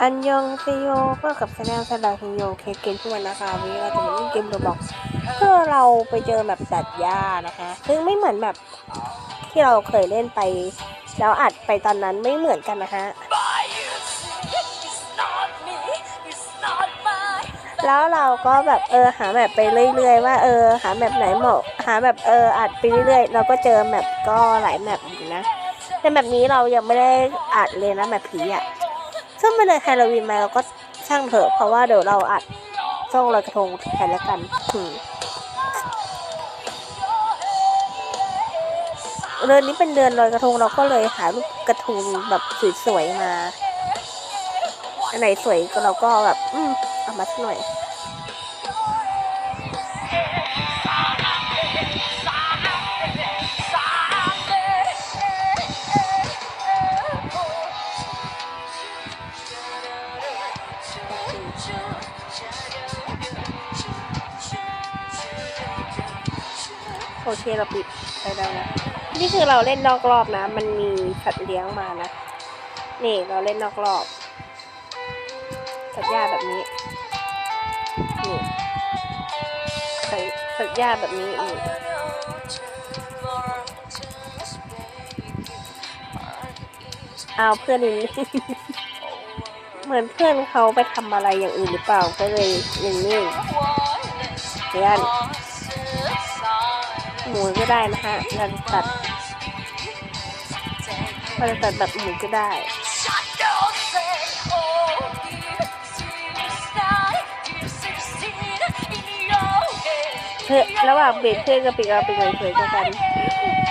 อันยองเซโยก็กับแสดงสดาฮิโยเคเกมทุกวันนะคะวันนี้เราจะมาเล่นเกมโรบอกก็เราไปเจอแบบตัดหญ้านะคะ ซึ่งไม่เหมือนแบบที่เราเคยเล่นไป แล้วอัดไปตอนนั้นไม่เหมือนกันนะคะแล้วเราก็แบบเออหาแบบไปเรื่อยๆว่าเออหาแบบไหนเหมาะหาแบบเอออัดไปเรื่อยๆเราก็เจอแบบก็หลายแบบอยู่นะแต่แบบนี้เรายังไม่ได้อัดเลยนะแบบผีอะ ซึ่งเป็นเลยฮาโลวีนมาเราก็ช่างเถอะเพราะว่าเดี๋ยวเราอัดช่องลอยกระทงแทนแล้วกันเดือนนี้เป็นเดือนลอยกระทงเราก็เลยหารูปกระทงแบบสวยๆมาอันไหนสวยก็เราก็แบบ อืมเอามาสักหน่อย เคเราปิดไปแล้วนะนี่คือเราเล่นนอกรอบนะ มันมีสัตว์เลี้ยงมานะ นี่เราเล่นนอกรอบ สัตว์หญ้าแบบนี้ นี่สัตว์สัตว์หญ้าแบบนี้นี่เอาเพื่อนนี้เหมือนเพื่อนเขาไปทำอะไรอย่างอื่นหรือเปล่าก็เลยอย่างนี้เพื่อน หมูก็ได้นะคะเราจะตัดเราจะตัดแบบหมูก็ได้เพื่อระหว่างเบรกเพื่อนกับปีกเราเป็นไงสวยกว่ากัน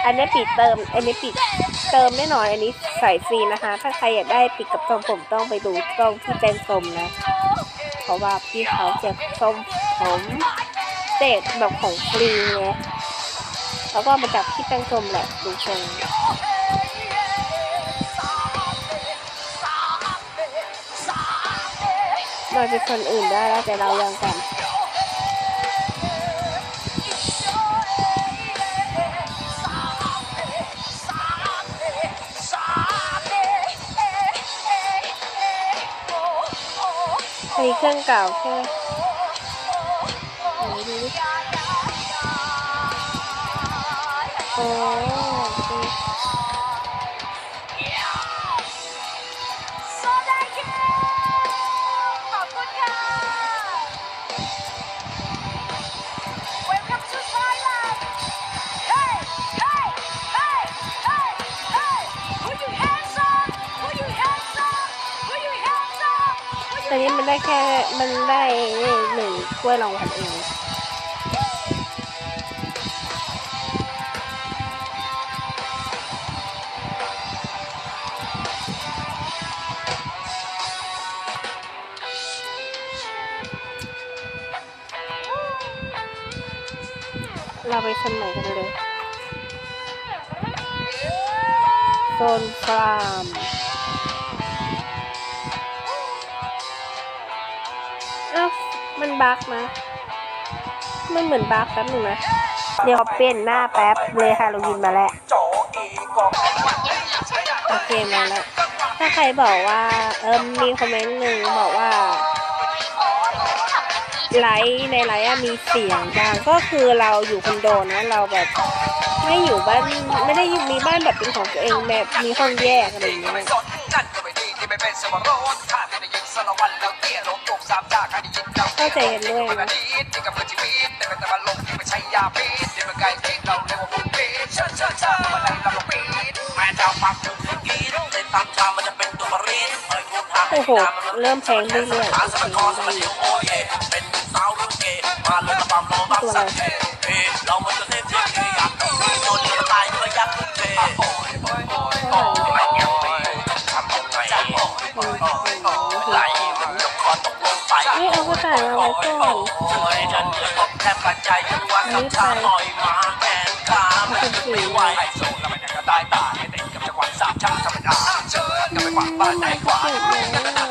อันนี้ปีกเติม อันนี้ปีกเติมแน่นอนอันนี้ใส่ฟรีนะคะ ถ้าใครอยากได้ปีกกับทรงผมต้องไปดูกล้องที่เป็นสมนะเพราะว่าพี่เขาจะส้มผมเศษแบบของฟรีไง แล้วก็มาจากที่แป้งส้มแหละดูทรงเราเป็นคนอื่นได้แล้วแต่เรายังกันอันนี้เครื่องเก่าใช่ไหม โอ้ตอนนี้มันได้แค่ มันได้หนึ่งถ้วยรางวัลเอง ไปโซนไหนกันเลย โซนฟาร์มเอ้ามันบักนะ มันเหมือนบักแป๊บหนึงนะ เดี๋ยวเปลี่ยนหน้าแป๊บเลยฮาโลวีนมาแล้ว โอเคมาแล้ว ถ้าใครบอกว่า เออมีคอมเมนต์หนึ่งบอกว่า ไลฟ์ในไลฟ์อะมีเสียงดังก็คือเราอยู่คอนโดนะเราแบบไม่อยู่บ้านไม่ได้อยู่มีบ้านแบบเป็นของตัวเองแบบมีห้องแยกอะไรอย่างเงี้ยเข้าใจกันด้วยนะโอ้โห เริ่มแพงเรื่อยๆ โอเคได้อยู่ตัวอะไรนี่เอากระต่ายมาไว้ก่อนแทบปัจจัยยังว่ากับชาลอยมาแขนขาไม่ไหวโซแล้วมันยังกระตายตาให้เด็กกับจังหวัดสามช่างธรรมดาเชิญกันไปกว่าบ้านไหนกว่า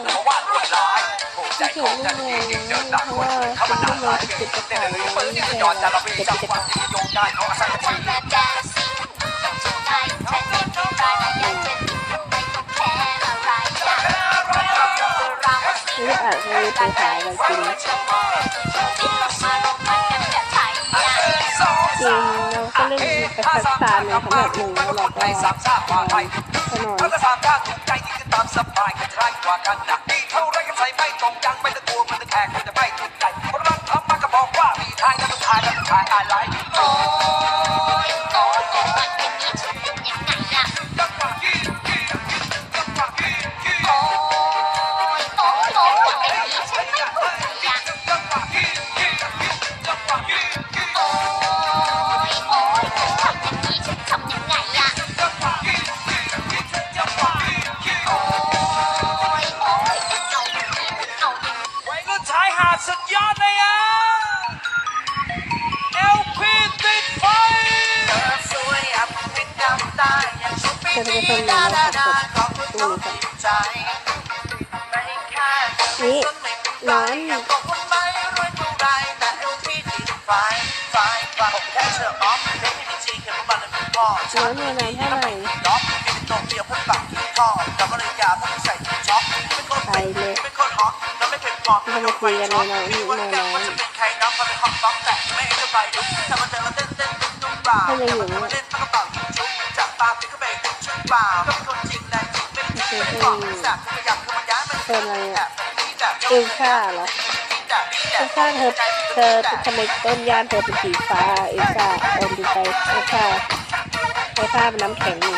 ใจของจันทียิ่งเดินตามคนอื่เข้ามาหนาหลายเกินเด็ดเลยเปิดที่ยอดจะเราไปจับวันที่โยงได้เขาอาศัยทีเอาจจะไปหาอะไรกินจริงเราก็เล่นไปสักตาหนึ่งขนาดหนึ่งแล้วเราก็ไปสามชาติว่าไทยก็นอนถ้าจะสามชาติถูกใจยิ่งจะตามสบายกันใครกว่ากันหนักดีเท่า รกันใส่ไม่ตรงยังไม่ต้องกลัวมันจะแขกมันจะไม่ถูกใจรักทำมันก็บอกว่ามีทายแล้วต้องทายแล้วต้องทายอะไรโอ้ ดำตาอย่างชุบปีนี้ดาดาดาขอบคุณน้องที่ใจไม่ค่าไม่สนไม่เป็นไรอยากบอกว่าไม่รวยเท่าไรแต่ LP ติดไฟไฟไฟผมแค่เชื่อออฟเด็กที่จริงแค่ประมาณเป็นพ่อน้ำมีน้ำเท่าไหร่น้องเป็นโตเกียวพ่นปากที่พ่อแต่ภรรยาต้องใส่ถุงช็อปเป็นคนเป็นเป็นคนฮอตแล้วไม่เป็นปอบเป็นคนไฟช็อปมีวันแกว่าจะเป็นใครน้องเขาเป็นฮอตล็อกแต่ไม่จะไปดูถ้ามาเจอเราเต้นเต้นตุ้มตุ้มเปล่าถ้ามาเจอมาเล่นปากกระเป๋ายิ เปล่าก็เป็นคนจริงแรงจริงไม่ได้จริงไม่ได้บอกแสบขยับคือมันย้ายมันเป็นอะไรแบอะบนี้แบบเอลซ่าเหรอเอลซ่าเธอเธอทำไมต้นยานเธอเป็นสีฟ้าเอลซ่าโอนดีใจเอลซ่าเอซ่าเป็นน้ำแข็งนี่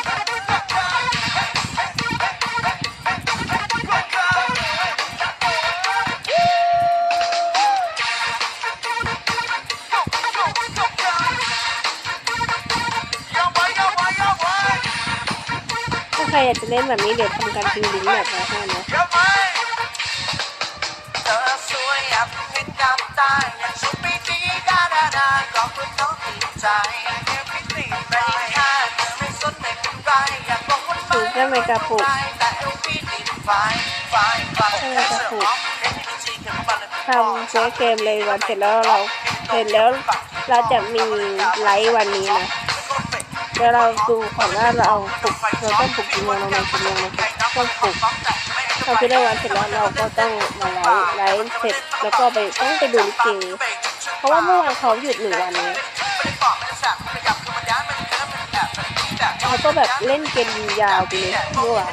ครอยากจะเล่นแบบนี้เดี๋ยวทำการพิมพ์ลิงก์แบบมาให้นะเธอสวยอับเห็นน้ำตาอย่างชุบปีนี้ดาดาดาก็เพื่อน้องติดใจเอวพิตีไม่ค่ไม่สนไม่เป็นไรอยากบอกคนไม่แต่เอวพี่ติดไฟไฟไฟแค่เสือออฟเด็กที่จริงแค่ประมาณเป็นพ่อทำเจ๊เกมเลยวันเสร็จแล้วเราเสร็จแล้วเราจะมีไลฟ์วันนี้นะ เดี๋ยวเราดูก่อนว่าเราปลุกเราต้องปลุกกี่โมงเรานอนกี่โมงนะครับต้องปลุกเราไปได้วันเสร็จแล้วเราก็ต้องมาไลฟ์ไลฟ์เสร็จแล้วก็ไปต้องไปดูลิเกเพราะว่าเมื่อวานเขาหยุดหนึ่งวันนี้เขาก็แบบเล่นเกมยาวไปเลยเมื่อวาน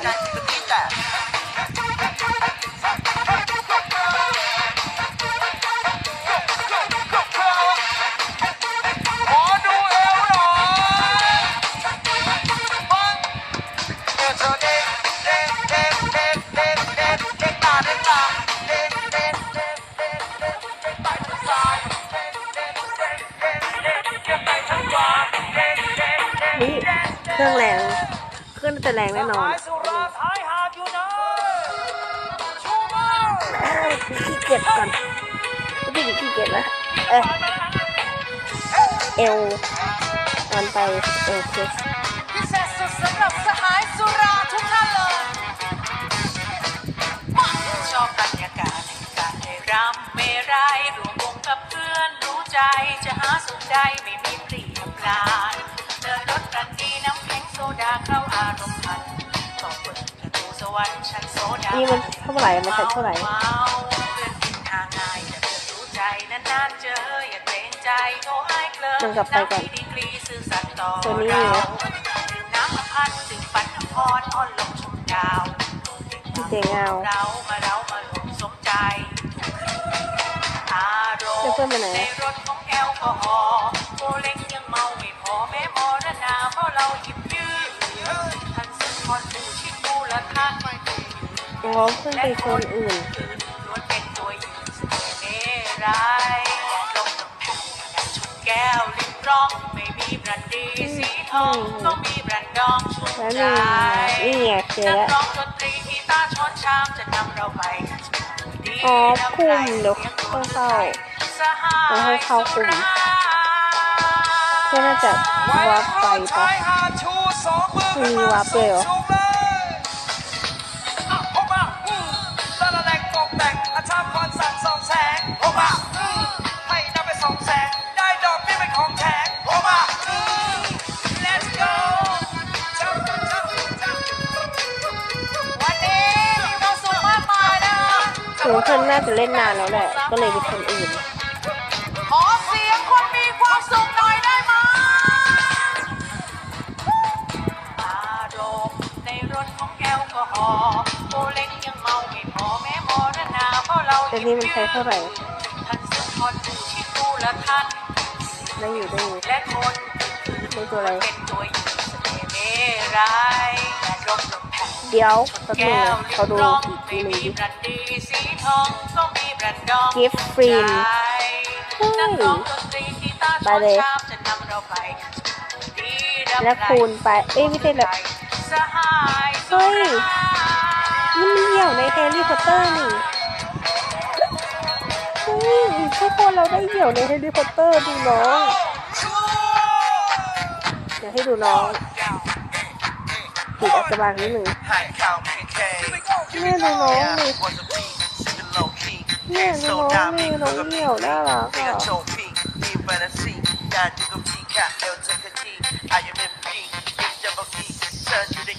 จะแรงแน่นอนท้ายสุราท้ายหาดอยู่นะชูมาขี้เกียจก่อนพี่ดิขี้เกียจแล้วเออเอวมันไปเอวเพสพิเศษสุดสำหรับสหายสุราทุกท่านเลยมาชอบบรรยากาศแห่งการได้รำเมรัยรวมวงกับเพื่อนรู้ใจจะหาสุดใดไม่มีเปรียบปรา เข้าอารมณ์พันก็เปิดประตูสวรรค์ชั้นโซดานี่มันเท่าไหร่มันใส่เท่าไหร่เมาเพื่อนกินทางง่ายแต่เพื่อนรู้ใจนานๆเจออย่าเกรงใจโทรให้เคลิมันกลับไปก่อนำดีกรีซื่อสัตย์ต่อตัวนี้ เราเหรอดื่มน้ำอภันจึงปันน้ำพรอ่อนลงชมดาวพี่เจเงาเรามาเรามาหลงสมใจอารมแล้วณ์เพื่อนไปไหนในอะรถของแอลกอฮอล์โบเล็งยังเมาไม่พอแม้มรณาเพราะเราหยิบยืมทันสุนท รผู้ชิดมูลค่าไม่ถูกอ๋อเพื่อนไปคนอื่นล้วนเป็นตัวยืนเสน่ห์เมรัยลงลงแผ่นอยากชุบแก้วลิ้มร้องไม่มีบรันดีสีทองต้องมีบรันดองชุบแล้วใจนี่นี่ไงเจอนักแล้วร้องดนตรีที่ตาช้อนชามจะนำเราไปดีอ๋อคุมเดี๋ยวต้องเข้าสหาต้องให้ยเข้าคุมสุราเพื่อนน่าจะวาร์ปไปปะ ไม่มีวาเหรอโอ้มาอืมตะละแรงกองแต่งอาชาพรสั่งสองแสงโอ้มาอืมให้นำไปสองแสงได้ดอกนี่เป็นของแถมโอ้มาอืม let's go จับจับจับวันนี้มีคนะคะสนูเพิ่นน่าจะเล่นนานแล้วแหละ ก็เลยเป็นคนอื่น ก้วก็หอโอเล็กยังเมาไม่พอแม่มรณาเพราะเราแต่นี่มันใช้เท่าไหร่ท่านสุนทรผู้ชิดกูละท่านได้อยู่ได้อยู่และคนได้ตัวอะไรเป็นตัวอยู่เสน่ห์เมร้ายและรบลมแผ่เดี๋ยวแป๊บนึงแก้นะวเขาดูร้องอีกทีไม่หนึงมีดิบรันดีสีทองก็มีบรันดอง Gift Free เฮ้ยนักร้องดนตรีกีตาร์ไปเลยชอบจะนำเราไปดีดับและคูณไป เอ้ยไม่ใช่แบบสหาย เฮ้ยนี่มันเหี่ยวในแฮร์รี่พอตเตอร์นี่เฮ้ยทุกคนเราได้เหี่ยวในแฮร์รี่พอตเตอร์ดูน้องเดี๋ยวให้ดูน้องปิดอัศบางนิดหนึ่ง High count, PK. แม่ดูน้องดิ Was a beat, sipping low key. แม่ดูน้องนี่น้องเหี่ยวน่ารักอะ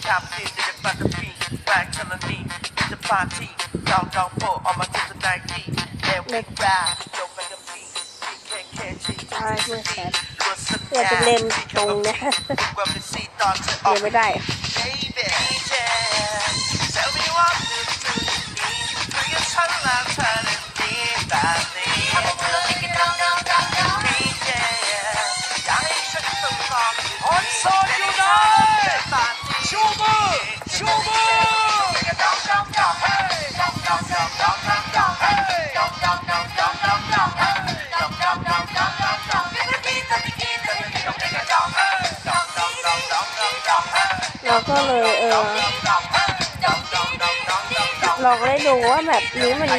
Turn you the cop, see, did it back a peak. Back to the knee, it's the party. Down, down, four, on my sister Nike. Yeah, we ride, yo, make a beat. PKKG, ใช่เพื่อนแคท Listen, อยากจะเล่นตรงเนี้ย When we see thoughts เรียน of ไม่ได้ เราก็เลยเออลองเล่นดูว่าแบบนี้มัน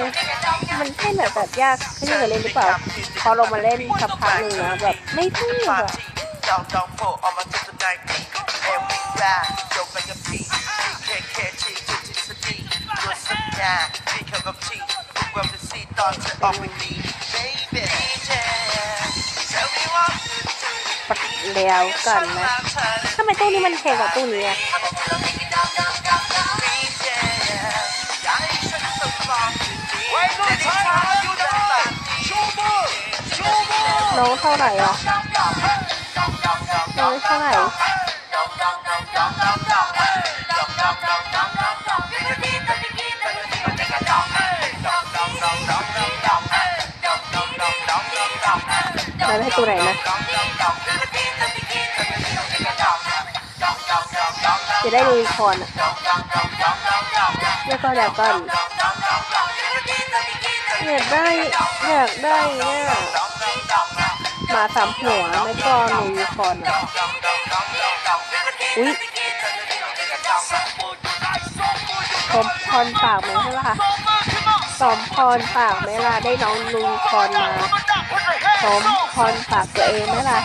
มันใช่แบบแบบยากขึ้นเลยหรือเปล่า พอเรามาเล่นสักพักหนึ่งนะแบบไม่ถูกอะพี่กับปดีเธออ แล้วกันนะทำไมตู้นี้มันแพงกว่าตู้นี้อะน้องเท่าไหร่อะน้องเท่าไหร่เราได้ตัวไหนนะ จะได้ยูคอนอะแล้วก็ดราก้อนอยากได้อยากได้เนี่ยหมาสามหัวไม่ก็ยูคอนอะอุ้ยสมพรปากไหมใช่ะคะสมพรปากไหมล่ะได้น้องยูนิคอนมาสมพรปากตัวเองไหมล่ะ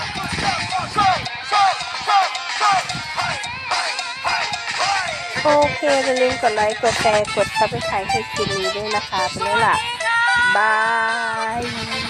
โอเคอย่าลืมกดไลค์กดแชร์กดซับสไครต์ให้คลิปนี้ด้วยนะคะ ไปเลยล่ะ บาย